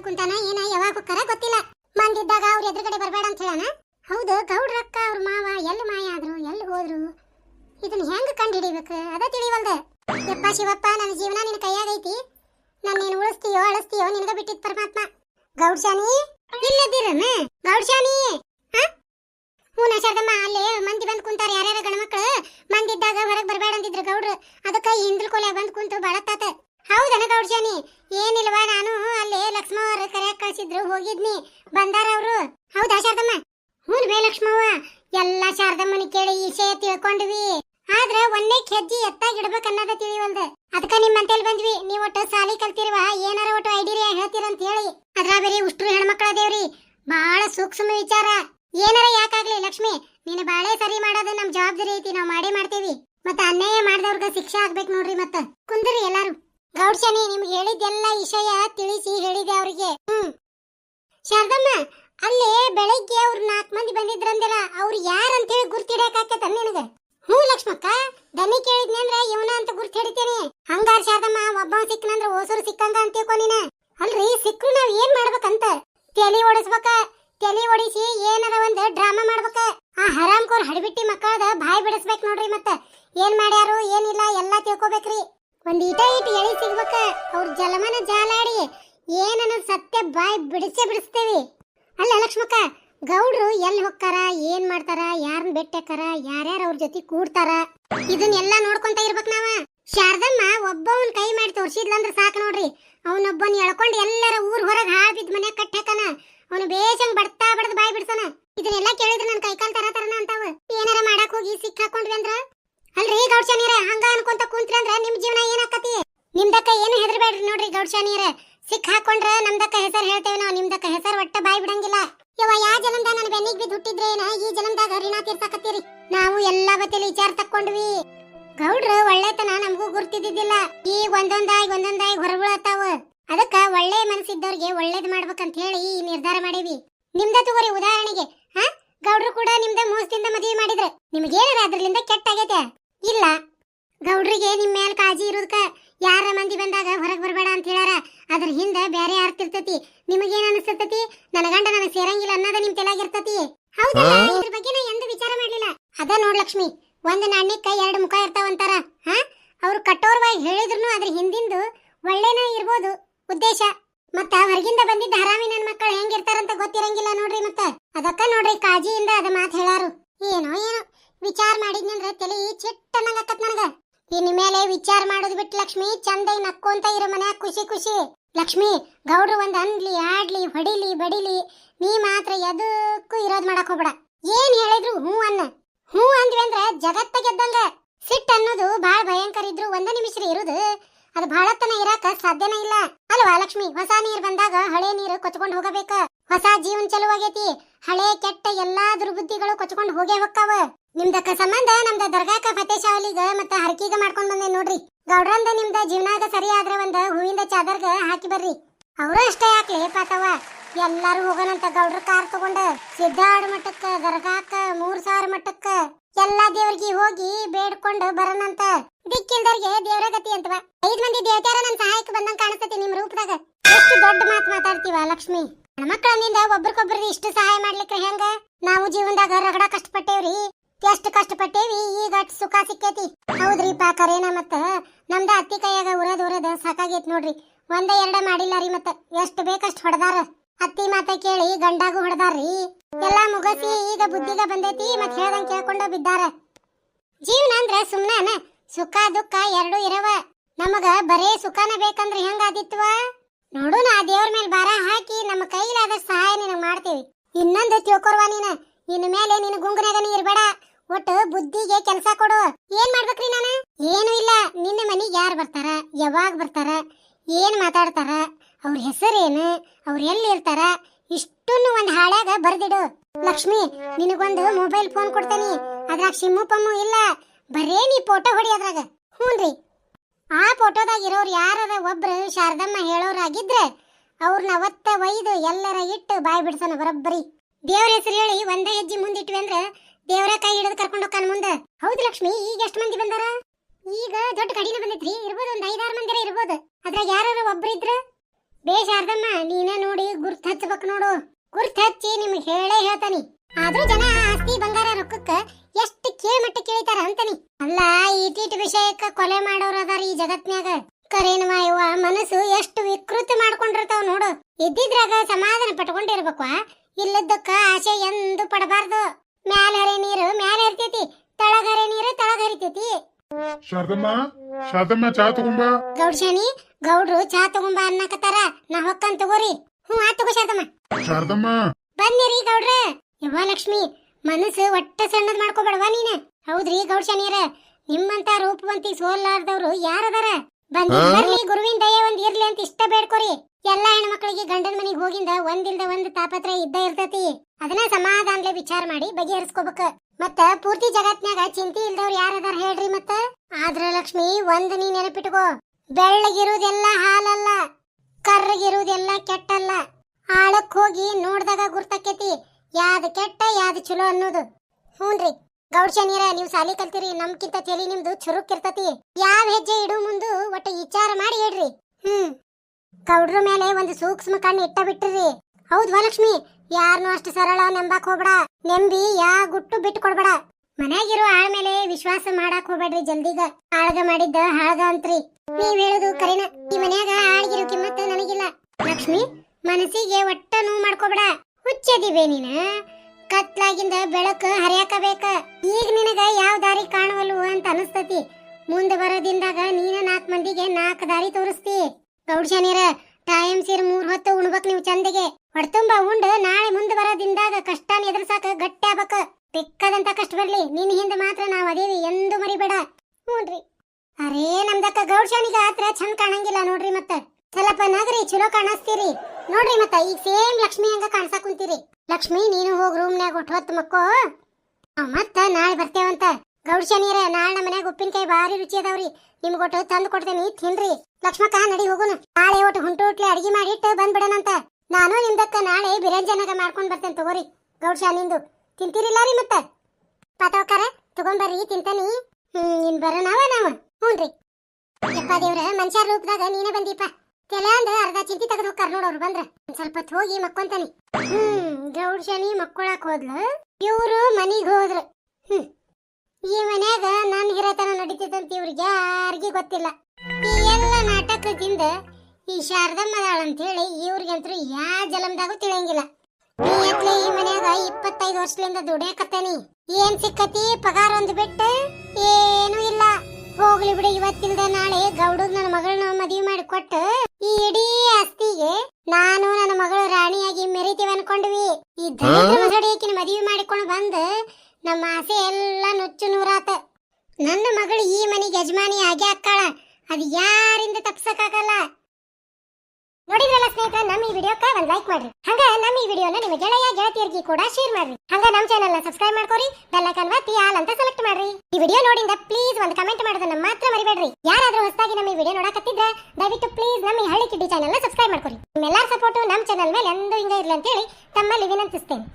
ಬಂದ್ ಕುಂತಾನ, ಏನ ಯಾವಾಗ ಹೋಗ್ತಾರ ಗೊತ್ತಿಲ್ಲ. ಮಂದಿದ್ದಾಗ ಅವ್ರ ಎದುರುಗಡೆ ಬರಬೇಡ ಅಂತ ಹೇಳಾನ ಹೌದು ಗೌಡ್ರಕ್ಕ ಅವ್ರ ಮಾವ ಎಲ್ಲಿ ಮಾಯ ಆದ್ರು ಎಲ್ಲಿ ಹೋದ್ರು? ಇದನ್ನ ಹೆಂಗ್ ಕಂಡು ಹಿಡಿಬೇಕು ಅದ ತಿಳಿವಲ್ದ. ಯಪ್ಪ ಶಿವಪ್ಪ, ನನ್ನ ಜೀವನ ನಿನ್ನ ಕೈಯಾಗ ಐತಿ. ನನ್ನ ನೀನು ಉಳಿಸ್ತೀಯೋ, ಅಳಿಸ್ತೀಯೋ ನಿನಗ ಬಿಟ್ಟಿದ್ ಪರಮಾತ್ಮ. ಗೌಡ್ಶಾನಿ ಇಲ್ಲದಿರನ? ಗೌಡ್ಶಾನಿ ಹ? ಹೂನ ಶಾರದಮ್ಮ, ಅಲ್ಲೇ ಮಂದಿ ಬಂದ್ ಕುಂತಾರ, ಯಾರ್ಯಾರ ಗಣಮಕ್ಳು ಮಂದಿದ್ದಾಗ ಹೊರಗ್ ಬರ್ಬೇಡ ಅಂದಿದ್ರು ಗೌಡ್ರು. ಅದಕ್ಕ ಹಿಂದಲ್ ಕೊಲೆ ಬಂದ್ ಕುಂತು ಬಾಳತ್ತಾತ. ಹೌದನ ಗೌಡ್ಜಾನಿ ಏನಿಲ್ವಾ ನಾನು? ಅಲ್ಲಿ ಲಕ್ಷ್ಮವ್ರ ಕರೆಯಕ್ ಕಳ್ಸಿದ್ರು, ಹೋಗಿದ್ನಿ. ಬಂದಾರ ಅವ್ರು? ಹೌದಾ ಶಾರದಮ್ಮ? ಹ್ಞೂ ಬೇ ಲಕ್ಷ್ಮವ್ವ. ಎಲ್ಲ ಶಾರದಮ್ಮನ ಕೇಳಿ ಈ ವಿಷಯ ತಿಳ್ಕೊಂಡ್ವಿ. ಆದ್ರ ಒಂದೇ ಹೆಜ್ಜೆ ಎತ್ತಾಗಿ ಇಡ್ಬೇಕು ಅನ್ನೋದ ತಿಳಿವಲ್ದ. ಅದಕ್ಕ ನಿಮ್ಮಂತೇಳಿ ಬಂದ್ವಿ. ನೀವ್ ಒಟ್ಟು ಸಾಲಿ ಕಲ್ತಿರುವ ಏನಾರ ಒಟ್ಟು ಐಡಿಯಾ ಹೇಳ್ತೀರಂತ ಹೇಳಿ. ಅದ್ರ ಬೇರೆ ಉಷ್ಟ್ರು ಹೆಣ್ಮಕ್ಳ ಅದೇವ್ರಿ. ಬಹಳ ಸೂಕ್ಷ್ಮ ವಿಚಾರ. ಏನಾರ ಯಾಕಾಗ್ಲಿ ಲಕ್ಷ್ಮಿ ನೀನು ಬಾಳೆ ಸರಿ ಮಾಡೋದು ನಮ್ ಜವಾಬ್ದಾರಿ ಐತಿ ನಾವ್ ಮಾಡೇ ಮಾಡ್ತೇವಿ ಮತ್ತ ಅನ್ಯಾಯ ಮಾಡ್ದವ್ರಿಗೆ ಶಿಕ್ಷೆ ಆಗ್ಬೇಕು ನೋಡ್ರಿ ಮತ್ತ ಕುಂದ್ರಿ ಎಲ್ಲಾರು ಗೌಡ್ಶನಿ ನಿಮ್ಗೆ ಹೇಳಿದ್ದೆಲ್ಲ ವಿಷಯ ತಿಳಿಸಿ ಹೇಳಿದೆ ಅವ್ರಿಗೆ ಹ್ಮ್ ಶಾರದಮ್ಮ, ಅಲ್ಲೇ ಬೆಳಗ್ಗೆ ಅವ್ರು ನಾಲ್ಕು ಮಂದಿ ಬಂದಿದ್ರಂದಿಲ್ಲ, ಅವ್ರು ಯಾರಂತ ಹೇಳಿ ಗುರ್ತಿಡಕಾಕತ್ತ ನಿನಗೆ? ಹ್ಞೂ ಲಕ್ಷ್ಮಕ್ಕ ದನಿ ಕೇಳಿದ್ನಿ ಅಂದ್ರ ಇವನ ಅಂತ ಗುರ್ತು ಹಿಡಿತೇನೆ ಹಂಗಾರ ಶಾರದಮ್ಮ ಒಬ್ಬ ಸಿಕ್ಕನಂದ್ರ ಓಸೂರು ಸಿಕ್ಕಂಗ ಅಂತ ನೀನ? ಅಲ್ರಿ ಸಿಕ್ಕರು ನಾವ್ ಏನ್ ಮಾಡ್ಬೇಕಂತ? ತಲಿ ಓಡಿಸ್ಬೇಕ, ತಲಿ ಓಡಿಸಿ ಏನಾರ ಒಂದ್ ಡ್ರಾಮಾ ಮಾಡ್ಬೇಕ. ಆ ಹರಾಮ್ಕೋರ್ ಹಡಬಿಟ್ಟಿ ಮಕ್ಕಳದ ಬಾಯಿ ಬಿಡಿಸ್ಬೇಕ್ ನೋಡ್ರಿ ಮತ್ತ. ಏನ್ ಮಾಡ್ಯಾರು, ಏನಿಲ್ಲ, ಎಲ್ಲಾ ತಿಳ್ಕೊಬೇಕ್ರಿ. ಒಂದ್ ಇಟ ಇಟ್ ಎಳಿ ಸಿಗ್ಬೇಕ, ಅವ್ರ ಜಲಮನ ಜಾಲಾಡಿ. ಏನನ್ನ ಸತ್ಯ ಬಾಯ್ ಬಿಡಿಸೇ ಬಿಡಿಸ್ತೇವಿ. ಅಲ್ಲ ಲಕ್ಷ್ಮಕ್ಕ, ಗೌಡ್ರು ಎಲ್ಲಿ ಹೋಗ್ತಾರ, ಏನ್ ಮಾಡ್ತಾರ ಯಾರನ್ನ ಬೆಟ್ಟಕ್ಕಾರ ಯಾರ್ಯಾರ ಅವ್ರ ಜೊತೆ ಕೂಡ್ತಾರ, ಇದನ್ನೆಲ್ಲ ನೋಡ್ಕೊಂತ ಇರ್ಬೇಕ್ ನಾವ. ಶಾರದಮ್ಮ ಒಬ್ಬವನ್ ಕೈ ಮಾಡಿ ತೋರ್ಸಿದ್ಲಂದ್ರ ಸಾಕು ನೋಡ್ರಿ. ಅವನೊಬ್ಬನ್ ಎಳ್ಕೊಂಡು ಎಲ್ಲರ ಊರ್ ಹೊರಗ್ ಹಾಳ್ ಬಿದ್ದ ಮನ್ಯಾಗ ಕಟ್ಟಾಕನ ಅವನು ಬೇಷಂಗ್ ಬಡ್ತಾ ಬಡ್ದು ಬಾಯ್ ಬಿಡ್ಸನ. ಇದನ್ನೆಲ್ಲ ಕೇಳಿದ್ರೆ ನನ್ ಕೈಕಾಲ್ ತರ ತರನ ಅಂತಾವ. ಏನಾರ ಮಾಡಕ್ ಹೋಗಿ ಸಿಕ್ ಹಾಕೊಂಡ್ವಿ ಅಂದ್ರ? ಅಲ್ರಿ ಗೌಡ್ಶಾನಿಯರ ಹಂಗ ಅನ್ಕೊಂತ ಕುಂತ್ರಿ ಅಂದ್ರ ನಿಮ್ ಜೀವನ ಏನಾಕತಿ ನಿಮ್ದಕ್ಕ ಏನು ಹೆದರ್ಬೇಡ್ರಿ ನೋಡ್ರಿ ಗೌಡ್ಶಾನಿಯರ ಹಾಕೊಂಡ್ರ ನಮ್ದಕ್ಕ ಹೆಸರು ಹೇಳ್ತೇವೆ ನಾವು, ನಿಮ್ದಕ್ಕ ಹೆಸರು ಒಟ್ಟ ಬಾಯ್ ಬಿಡಂಗಿಲ್ಲ. ಯವ್ವ, ಯಾ ಜನ್ಮದಾಗ ನನ್ನ ಬೆನ್ನಿಗೆ ಬಿದ್ದು ಏನ? ಈ ಜನ್ಮದಾಗ ಋಣ ತೀರ್ಸಾಕತ್ತೀರಿ. ನಾವು ಎಲ್ಲಾ ಬತ್ತಿಲಿ ವಿಚಾರ ತಕ್ಕೊಂಡ್ವಿ. ಗೌಡ್ರು ಒಳ್ಳೆತನ ನಮಗೂ ಗುರ್ತಿದ್ದಿದ್ದಿಲ್ಲ. ಈಗ ಒಂದೊಂದಾಗಿ ಒಂದೊಂದಾಗಿ ಹೊರಗುಳತ್ತಾವ ಅದಕ್ಕ ಒಳ್ಳೆ ಮನಸ್ಸಿದ್ದವ್ರಿಗೆ ಒಳ್ಳೇದ್ ಮಾಡ್ಬೇಕಂತ ಹೇಳಿ ಈ ನಿರ್ಧಾರ ಮಾಡೀವಿ ನಿಮ್ದ ತಗೋರಿ ಉದಾಹರಣೆಗೆ, ಹಾ? ಗೌಡ್ರು ಕೂಡ ನಿಮ್ದ ಮೋಸದಿಂದ ಮದುವೆ ಮಾಡಿದ್ರ. ನಿಮ್ಗೇನಾರ ಅದ್ರಲಿಂದ ಕೆಟ್ಟ ಆಗೈತೆ ಇಲ್ಲ, ಗೌಡ್ರಿಗೆ ನಿಮ್ ಮೇಲೆ ಕಾಳಜಿ ಇರೋದಕ್ಕ ಯಾರ ಮಂದಿ ಬಂದಾಗ ಹೊರಗೆ ಬರಬೇಡ ಅಂತ ಹೇಳಾರ ಅದ್ರ ಹಿಂದೆ ಬೇರೆ ಅರ್ಥ ಇರ್ತತಿ ನಿಮಗೇನ್ ಅನಿಸ್ತತಿ ನನ್ನ ಗಂಡ ನನಗೆ ಸೇರಂಗಿಲ್ಲ ಅನ್ನೋದ ನಿಮ್ ತಲೆಯಾಗಿರ್ತತಿ. ಹೌದಾ ಇದ್ರ ಬಗ್ಗೆ ನಾ ಎಂದು ವಿಚಾರ ಮಾಡಲಿಲ್ಲ. ಅದ ನೋಡ್ ಲಕ್ಷ್ಮಿ ಒಂದ್ ನಾಣ್ಯಕ್ಕ ಎರಡು ಮುಖ ಇರ್ತಾವಂತಾರ ಹಾ? ಅವ್ರು ಕಟ್ಟೋರ್ವಾಗಿ ಹೇಳಿದ್ರು ಅದ್ರ ಹಿಂದಿಂದು ಒಳ್ಳೆನ ಇರ್ಬೋದು ಉದ್ದೇಶ. ಮತ್ತ ಹೊರಗಿಂದ ಬಂದಿದ್ದ ಹರಾಮಿ ನನ್ನ ಮಕ್ಕಳು ಹೆಂಗಿರ್ತಾರಂತ ಗೊತ್ತಿರಂಗಿಲ್ಲ ನೋಡ್ರಿ ಮತ್ತ. ಅದಕ್ಕ ನೋಡ್ರಿ ಕಾಜಿಯಿಂದ ಅದ ಮಾತು ಹೇಳಾರು ಏನೋ ಏನೋ. ವಿಚಾರ ಮಾಡಿದ್ನಂದ್ರ ತಲೆ ಚಿಟ್ಟ ಅನ್ನಂಗಕ್ಕತ್ ನನಗ. ಇನ್ ಮೇಲೆ ವಿಚಾರ ಮಾಡೋದ್ ಬಿಟ್ಟು ಲಕ್ಷ್ಮಿ, ಚಂದ ನಕ್ಕೊಂತ ಇರೋ ಮನೆ ಖುಷಿ ಖುಷಿ. ಲಕ್ಷ್ಮಿ, ಗೌಡ್ರು ಒಂದ್ ಅನ್ಲಿ ಆಡ್ಲಿ, ಹೊಡಿಲಿ, ಬಡಿಲಿ, ನೀ ಮಾತ್ರ ಎದಕ್ಕೂ ಇರೋದ್ ಮಾಡಕ್ ಹೋಗ್ಬೇಡ. ಏನ್ ಹೇಳಿದ್ರು? ಹ್ಞೂ ಅನ್ನ. ಹ್ಞೂ ಅಂದ್ವಿ ಅಂದ್ರೆ ಜಗತ್ತ ಗೆದ್ದಂಗ ಸಿಟ್ಟ ಅನ್ನೋದು ಬಹಳ ಭಯಂಕರ ಇದ್ರು. ಒಂದ ನಿಮಿಷ ಇರುದು. ಅದು ಬಹಳತನ ಇರಾಕ, ಸಾಧ್ಯನೇ ಇಲ್ಲ. ಅಲ್ವಾ ಲಕ್ಷ್ಮಿ? ಹೊಸ ನೀರ್ ಬಂದಾಗ ಹಳೆ ನೀರು ಕೊಚ್ಕೊಂಡ್ ಹೋಗಬೇಕ. ಹೊಸ ಜೀವನ ಚಲುವಾಗೈತಿ ಹಳೆ ಕೆಟ್ಟ ಎಲ್ಲಾ ದುರ್ಬುದ್ಧಿಗಳು ಕೊಚ್ಕೊಂಡ್ ಹೋಗೇ ಹೊಕ್ಕಾವ. ನಿಮ್ದಕ್ಕ ಸಂಬಂಧ, ನಮ್ದ ದರ್ಗಾಕ ಫತೇಶಾವಲಿಗ ಮತ್ತ ಹರಕಿಗ ಮಾಡ್ಕೊಂಡ್ ಬಂದೆ ನೋಡ್ರಿ. ಗೌಡ್ರಂದ ನಿಮ್ದ ಜೀವನಾಗ ಸರಿ ಆದ್ರ ಒಂದ ಹೂವಿಂದ ಚಾದರ್ಗ ಹಾಕಿ ಬರ್ರಿ. ಅವರು ಅಷ್ಟೇ ಯಾಕೆ ಪಾತವ ಎಲ್ಲಾರು ಹೋಗೋಣಂತ ಗೌಡ್ರ ಕಾರ್ ತಗೊಂಡ ಸಿದ್ಧಾಡ್ ಮಠಕ್ಕ ದರ್ಗಾಕ ಮೂರ್ ಸಾವಿರ ಮಠಕ್ಕ ಎಲ್ಲಾ ದೇವ್ರಿಗೆ ಹೋಗಿ ಬೇಡ್ಕೊಂಡು ಬರೋಣಂತ. ದಿಕ್ಕಿಲ್ದವ್ರಿಗೆ ದೇವ್ರ ಗತಿ ಅಂತವ. ಐದ್ ಮಂದಿ ದೇವತಾರ ನನ್ ಸಹಾಯಕ್ಕೆ ಬಂದಂಗ ಕಾಣಿಸ್ತತಿ ನಿಮ್ ರೂಪದಾಗ. ಎಷ್ಟು ದೊಡ್ಡ ಮಾತು ಮಾತಾಡ್ತೀವ ಲಕ್ಷ್ಮಿ. ಮಕ್ಕಳಿಂದ ಒಬ್ರಿಗೊಬ್ರಿಗೆ ಇಷ್ಟು ಸಹಾಯ ಮಾಡ್ಲಿಕ್ಕೆ ಹೆಂಗ? ನಾವು ಜೀವನದಾಗ ರಗಡ ಕಷ್ಟಪಟ್ಟೇವ್ರಿ. ಎಷ್ಟು ಕಷ್ಟಪಟ್ಟೇವಿ, ಈಗ ಸುಖ ಸಿಕ್ಕೇತಿ. ಹೌದ್ರಿಪ್ಪ ಕರೇನ ಮತ್ತ? ನಮ್ದ ಅತ್ತಿ ಕೈಯಾಗ ಉರದ್ ಉರದ್ ಸಾಕಾಗೈತ್ ನೋಡ್ರಿ. ಒಂದ ಎರಡ ಮಾಡಿಲ್ಲ ರೀ ಮತ್ತ? ಎಷ್ಟ್ ಬೇಕಷ್ಟ್ ಹೊಡೆದಾರ? ಅತ್ತಿ ಮಾತ ಕೇಳಿ ಗಂಡಾಗು ಹೊಡೆದಾರ್ರಿ. ಎಲ್ಲಾ ಮುಗಸಿ ಈಗ ಬುದ್ಧಿಗ ಬಂದೈತಿ ಮತ್ ಹೇಳ್ದಂಗ್ ಕೇಳ್ಕೊಂಡು ಬಿದ್ದಾರ. ಜೀವನ ಅಂದ್ರ ಸುಮ್ನಾನ. ಸುಖ, ದುಃಖ ಎರಡು ಇರವ. ನಮಗ ಬರೇ ಸುಖನ ಬೇಕಂದ್ರ ಹೆಂಗಾದಿತ್ವ ನೋಡು ನಾ ದೇವ್ರ ಮೇಲೆ ಭಾರ ಹಾಕಿ ನಮ್ಮ ಕೈಲಾದ ಸಹಾಯ ನಿನಗ್ ಮಾಡ್ತೇವಿ. ಇನ್ನೊಂದು ತಿಳ್ಕೊರ್ವ ನೀನ. ಇನ್ ಮೇಲೆ ನಿನ್ ಗುಂಗನಾಗ ನೀ ಇರ್ಬೇಡ ಒಟ್ಟು ಬುದ್ಧಿಗೆ ಕೆಲಸ ಕೊಡು. ಏನ್ ಮಾಡ್ಬೇಕ್ರಿ ನಾನು? ಏನು ಇಲ್ಲ. ನಿನ್ನ ಮನೆಗೆ ಯಾರು ಬರ್ತಾರ? ಯಾವಾಗ ಬರ್ತಾರ? ಏನ್ ಮಾತಾಡ್ತಾರ? ಅವ್ರ ಹೆಸರೇನು? ಅವ್ರ ಎಲ್ಲಿ ಇರ್ತಾರ? ಇಷ್ಟನ್ನು ಒಂದ್ ಹಾಳ್ಯಾಗ ಬರ್ದಿಡು. ಲಕ್ಷ್ಮಿ, ನಿನಗೊಂದು ಮೊಬೈಲ್ ಫೋನ್ ಕೊಡ್ತೇನಿ. ಅದ್ರಾಗ ಸಿಮ್ಮು ಪಮ್ಮು ಇಲ್ಲ. ಬರೇ ನೀ ಫೋಟೋ ಹೊಡಿ ಅದ್ರಾಗ. ಹ್ಞೂನ್ರಿ ಆ ಫೋಟೋದಾಗ ಇರೋರು ಯಾರ ಒಬ್ರು ಶಾರದಮ್ಮ ಹೇಳೋರಾಗಿದ್ರೆ ಅವ್ರನ್ನ ಅವತ್ತ ಒಯ್ದು ಎಲ್ಲರ ಇಟ್ಟು ಬಾಯಿ ಬಿಡ್ಸೋಣ ಬರೋಬ್ಬರಿ. ದೇವ್ರ ಹೆಸರು ಹೇಳಿ ಒಂದೇ ಹೆಜ್ಜೆ ಮುಂದಿಟ್ವಿ ಅಂದ್ರ ದೇವರ ಕೈ ಹಿಡಿದು ಕರ್ಕೊಂಡು ಹೋಗ್ತಾನ ಮುಂದ. ಹೌದು ಲಕ್ಷ್ಮಿ, ಈಗ ಎಷ್ಟು ಮಂದಿ ಬಂದಾರ? ಈಗ ದೊಡ್ಡ ಕಡಿನ ಬಂದೈತ್ರಿ, ಇರ್ಬೋದು ಒಂದ್ ಐದಾರು ಮಂದಿರ ಇರ್ಬೋದು. ಅದ್ರಾಗ ಯಾರು ಒಬ್ರು ಇದ್ರ? ಬೇಷ್ ಅರ್ಧಮ್ಮ ನೀನೇ ನೋಡಿ ಗುರ್ತ ಹಚ್ಚಬೇಕು ನೋಡು. ಗುರ್ತ ಹಚ್ಚಿ ನಿಮ್ಗೆ ಹೇಳೇ ಹೇಳ್ತಾನಿ. ಆದ್ರೂ ಜನ ಆಸ್ತಿ ಬಂಗಾರ ರೊಕ್ಕಕ್ಕ ಎಷ್ಟು ಕೇಳ್ಮಟ್ಟ ಕೇಳಿತಾರ ಅಂತಾನಿ. ಅಲ್ಲ ಈಟೀಟ್ ವಿಷಯಕ್ಕ ಕೊಲೆ ಮಾಡೋರು ಅದಾರ ಈ ಜಗತ್ನ್ಯಾಗ. ಕರೇನವ ಇವ ಮನಸ್ಸು ಎಷ್ಟು ವಿಕೃತಿ ಮಾಡ್ಕೊಂಡಿರ್ತಾವ ನೋಡು. ಇದ್ದಿದ್ರಾಗ ಸಮಾಧಾನ ಪಟ್ಕೊಂಡಿರ್ಬೇಕು ಇಲ್ಲದಕ್ಕ ಆಸೆ ಎಂದು ಪಡಬಾರ್ದು. ಮ್ಯಾಲ ಹರಿ ನೀರು ಮ್ಯಾಲ ಹರಿತೈತಿ ತಳಗರೆ ಹರಿ ನೀರು ತಳಗ ಹರಿತೈತಿ ಶಾರದಮ್ಮ ಶಾರದಮ್ಮ ಚಾ ತಗೊಂಬ. ಗೌಡ್ಶಾನಿ ಗೌಡ್ರು ಚಾ ತಗೊಂಬ ಅನ್ನಕತ್ತಾರ. ನಾ ಹೊಕ್ಕನ್ ತಗೋರಿ. ಹ್ಞೂ ಆ ತಗೋ ಶಾರದಮ್ಮ. ಶಾರದಮ್ಮ. ಬನ್ನಿರಿ ಗೌಡ್ರ. ಯವ್ವ ಲಕ್ಷ್ಮಿ ಮನಸ್ಸು ಒಟ್ಟ ಸಣ್ಣದ್ ಮಾಡ್ಕೋಬೇಡವಾ ನೀನ. ಹೌದ್ರಿ ಗೌಡ್ಶಾನಿಯರ ನಿಮ್ಮಂತ ರೂಪವಂತಿ ಸೋಲಾರ್ದವ್ರು ಯಾರದಾರ? ಬನ್ನಿ ಬರ್ಲಿ ಗುರುವಿನ ದಯ ಒಂದ್ ಇರ್ಲಿ ಅಂತ ಇಷ್ಟ ಬೇಡ್ಕೊರಿ. ಎಲ್ಲಾ ಹೆಣ್ಮಕ್ಳಿಗೆ ಗಂಡನ ಮನೆಗೆ ಹೋಗಿಂದ ಒಂದಿಲ್ದ ಒಂದ್ ತಾಪತ್ರ ಇದ್ದ ಇರ್ತತಿ. ಅದನ್ನ ಸಮಾಧಾನಲೇ ವಿಚಾರ ಮಾಡಿ ಬಗೆಹರಿಸ್ಕೋಬೇಕ. ಮತ್ತ ಪೂರ್ತಿ ಜಗತ್ನ್ಯಾಗ ಚಿಂತಿ ಇಲ್ದವ್ರು ಯಾರದಾರ ಹೇಳ್ರಿ ಮತ್ತ? ಆದ್ರ ಲಕ್ಷ್ಮಿ, ಒಂದ್ ನೀ ನೆನಪಿಟ್ಕೋ. ಬೆಳ್ಳಗಿರುವುದೆಲ್ಲ ಹಾಲಲ್ಲ ಕರ್ರಗಿರುವುದೆಲ್ಲ ಕೆಟ್ಟಲ್ಲ. ಆಳಕ್ ಹೋಗಿ ನೋಡ್ದಾಗ ಗುರ್ತಕ್ಕೇತಿ. ಯಾವ್ದು ಕೆಟ್ಟ ಯಾವ್ದು ಚಲೋ ಅನ್ನೋದು. ಹ್ಞೂನ್ರಿ ಗೌಡ್ಶನಿಯರ ನೀವು ಸಾಲಿ ಕಲ್ತಿರಿ, ನಮ್ಕಿಂತ ತಲಿ ನಿಮ್ದು ಚುರುಕ್ ಇರ್ತತಿ ಯಾವ ಹೆಜ್ಜೆ ಇಡು ಮುಂದು, ಒಟ್ಟ ವಿಚಾರ ಮಾಡಿ ಹೇಳ್ರಿ. ಹ್ಮ್. ಗೌಡ್ರ ಮೇಲೆ ಒಂದು ಸೂಕ್ಷ್ಮ ಕಣ್ಣು ಇಟ್ಟ ಬಿಟ್ಟಿರಿ ಹೌದ್ವಾ ಲಕ್ಷ್ಮಿ ಯಾರನ್ನೂ ಅಷ್ಟು ಸರಳ ನಂಬಾಕ್ ಹೋಗ್ಬೇಡ. ನೆಂಬಿ, ಯಾ ಗುಟ್ಟು ಬಿಟ್ಟು ಕೊಡ್ಬೇಡ. ಮನ್ಯಾಗಿರೋ ಆಳ ಮೇಲೆ ವಿಶ್ವಾಸ ಮಾಡಾಕ್ ಹೋಗ್ಬೇಡ್ರಿ ಜಲ್ದಿಗ. ಆಳ್ಗ ಮಾಡಿದ್ದ ಹಾಳ್ಗ ಅಂತ್ರಿ. ನೀವ್ ಹೇಳುದು ಕರೀನ. ಈ ಮನ್ಯಾಗ ಆಳ್ಗಿರೋ ಕಿಮ್ಮತ್ತ ನನಗಿಲ್ಲ. ಲಕ್ಷ್ಮಿ, ಮನಸ್ಸಿಗೆ ಒಟ್ಟ ನೋವು ಮಾಡ್ಕೋಬೇಡ. ಹುಚ್ಚದಿವೆ ನೀನ. ಕತ್ಲಾಗಿಂದ ಬೆಳಕು ಹರಿಯಾಕ ಬೇಕ ಗೌಡ್ಶನೀರ ಟೈಮ್ ಸೇರಿ ಮೂರ್ ಹೊತ್ತು ಉಣ್ಬೇಕ್ ನೀವು ಚಂದಿಗೆ. ಹೊಡ್ತುಂಬ ಉಂಡ, ನಾಳೆ ಮುಂದೆ ಬರೋದಿಂದಾಗ ಕಷ್ಟನ ಎದುರ್ಸಾಕ ಗಟ್ಟಿ ಆಗ್ಬೇಕು. ತಿಕ್ಕದಂತ ಕಷ್ಟ ಬರ್ಲಿ, ನಿನ್ ಹಿಂದೆ ಮಾತ್ರ ನಾವ್ ಅದೇವಿ ಎಂದು ಮರಿಬೇಡ. ಹ್ಞೂನ್ರಿ ಅರೇ ನಮ್ದಕ್ಕ ಗೌಡ್ಶಾನಿಗ ಆತ್ರ ಚಂದ ಕಾಣಂಗಿಲ್ಲ ನೋಡ್ರಿ ಮತ್ತ. ಸ್ವಲ್ಪ ನಗರಿ, ಚಲೋ ಕಾಣಿಸ್ತೀರಿ. ನೋಡ್ರಿ ಮತ್ತ, ಈಗ ಸೇಮ್ ಲಕ್ಷ್ಮಿ ಹಂಗ ಕಾಣ್ಸಾಕ್ ಕುಂತೀರಿ. ಲಕ್ಷ್ಮಿ, ನೀನು ಹೋಗ್ ರೂಮ್ನ್ಯಾಗ ಒಟ್ಟು ಹೊತ್ತು ಮಕ್ಕೋ. ಮತ್ತ ನಾಳೆ ಬರ್ತೇವಂತ. ಗೌಡ್ಶನೀರ ನಾಳೆ ನಮ್ಮ ಮನ್ಯಾಗ ಉಪ್ಪಿನಕಾಯಿ ಭಾರಿ ರುಚಿ ಅದಾವ್ರಿ. ನಿಮ್ಗೆ ಒಟ್ಟು ತಂದು ಕೊಡ್ತೇನಿ ತಿನ್ರಿ. ಲಕ್ಷ್ಮಕ್ಕ, ನಡಿ ಹೋಗುನು ನಾಳೆ ಒಟ್ಟು ಹುಂಟು ಹುಟ್ಲಿ ಅಡಿಗೆ ಮಾಡಿಟ್ಟು ಬಂದ್ಬಿಡೋಣಂತ ನಾನು ನಿಮ್ದಕ್ಕ ನಾಳೆ ಬಿರಂಜನಾಗ ಮಾಡ್ಕೊಂಡು ಬರ್ತೇನೆ ತಗೋರಿ ಗೌಡ್ಶಾನಿಂದು ತಿಂತೀರಿಲ್ಲ ರೀ ಮತ್ತ? ಪಾತಾವಕಾರ ತಗೊಂಬರ್ರಿ ತಿಂತಾನಿ. ಹ್ಮ್, ಇನ್ ಬರೋಣವ ನಾವ ಹ್ಞೂನ್ರಿ ಯಪ್ಪ ದೇವ್ರ ಮನುಷ್ಯ ರೂಪದಾಗ ನೀನೇ ಬಂದೀಪ. ತಲೆ ಅಂದ ಅರ್ಧ ಚಿಂತಿ ತೆಗೆದು ಹೋಗ್ತಾರ ನೋಡೋರು ಬಂದ್ರ. ಸ್ವಲ್ಪ ಹೋಗಿ ಮಕ್ಕೊಂತಾನಿ. ಹ್ಮ್ ಗೌಡಶಾನಿ ಶನಿ ಮಕ್ಕೊಳಕ್ ಹೋದ್ಲು? ಇವ್ರು ಮನಿಗ್ ಹೋದ್ರು. ಹ್ಮ್. ಈ ಮನ್ಯಾಗ ನನ್ ಹಿರತನ ನಡೀತೈತಂತ ಇವ್ರಿಗೆ ಯಾರಿಗೆ ಗೊತ್ತಿಲ್ಲ. ಈ ಎಲ್ಲ ನಾಟಕದಿಂದ ಈ ಶಾರದಮ್ಮದಾಳ ಅಂತ ಹೇಳಿ ಇವ್ರಿಗಂತೂ ಯಾ ಜಲಮ್ದಾಗೂ ತಿಳಿಯಂಗಿಲ್ಲ. ಎತ್ಲೆ ಈ ಮನ್ಯಾಗ ಇಪ್ಪತ್ತೈದು ವರ್ಷದಿಂದ ದುಡಿಯಾಕತ್ತೇನಿ. ಏನ್ ಸಿಕ್ಕತಿ? ಪಗಾರ ಒಂದು ಬಿಟ್ಟು ಏನೂ ಇಲ್ಲ. ಹೋಗ್ಲಿ ಬಿಡು ಇವತ್ತಿಲ್ದ ನಾಳೆ ಗೌಡಗ್ ನನ್ನ ಮಗಳನ್ನ ಮದುವೆ ಮಾಡಿ ಕೊಟ್ಟು ಈ ಇಡೀ ಆಸ್ತಿಗೆ ನಾನು ನನ್ನ ಮಗಳು ರಾಣಿಯಾಗಿ ಮೆರಿತೀವಿ ಅನ್ಕೊಂಡ್ವಿ. ಈ ದರಿದ್ರ ಮಸಡಿಯಕಿನ ಮದುವೆ ಮಾಡಿಕೊಂಡು ಬಂದು ನಮ್ಮ ಆಸೆ ಎಲ್ಲ ನುಚ್ಚು ನೂರಾತ. ನನ್ನ ಮಗಳು ಈ ಮನೆಗೆ ಯಜಮಾನಿ ಆಗಿ ಹಾಕಾಳ ಅದು ಯಾರಿಂದ ತಪ್ಸಕ್ಕಾಗಲ್ಲ. ನೋಡಿದ್ರಲ್ಲ ಸ್ನೇಹಿತರೆ ನಮ್ಮ ಈ ವಿಡಿಯೋಕ್ಕೆ ಒಂದು ಲೈಕ್ ಮಾಡ್ರಿ. ಹಂಗ ನಮ್ಮ ಈ ವಿಡಿಯೋನ ನಿಮ್ಮ ಗೆಳೆಯ, ಗೆಳತಿಯರಿಗೆ ಕೂಡ ಶೇರ್ ಮಾಡ್ರಿ. ಹಂಗ ನಮ್ಮ ಚಾನೆಲ್ನ ಸಬ್ಸ್ಕ್ರೈಬ್ ಮಾಡ್ಕೊರಿ ಬೆಲ್ ಐಕಾನ್ ಒತ್ತಿ ಆಲ್ ಅಂತ ಸೆಲೆಕ್ಟ್ ಮಾಡ್ರಿ. ಈ ವಿಡಿಯೋ ನೋಡಿಂದ ಪ್ಲೀಸ್ ಒಂದು ಕಮೆಂಟ್ ಮಾಡೋದನ್ನ ಮಾತ್ರ ಮರಿಬೇಡ್ರಿ. ಯಾರಾದ್ರೂ ಹೊಸದಾಗಿ ನಮ್ಮ ಈ ವಿಡಿಯೋ ನೋಡಕತ್ತಿದ್ರೆ, ದಯವಿಟ್ಟು ಪ್ಲೀಸ್ ನಮ್ಮ ಹಳ್ಳಿ ಕಿಡ್ಡಿ ಚಾನೆಲ್ನ ಸಬ್ಸ್ಕ್ರೈಬ್ ಮಾಡ್ಕೊರಿ. ನಿಮ್ಮೆಲ್ಲರ ಸಪೋರ್ಟ್ ನಮ್ಮ ಚಾನೆಲ್ ಮೇಲೆ ಎಂದೂ ಹಿಂಗ ಇರಲಿ ಅಂತ ಹೇಳಿ ತಮ್ಮಲ್ಲಿ ವಿನಂತಿಸ್ತೇನೆ.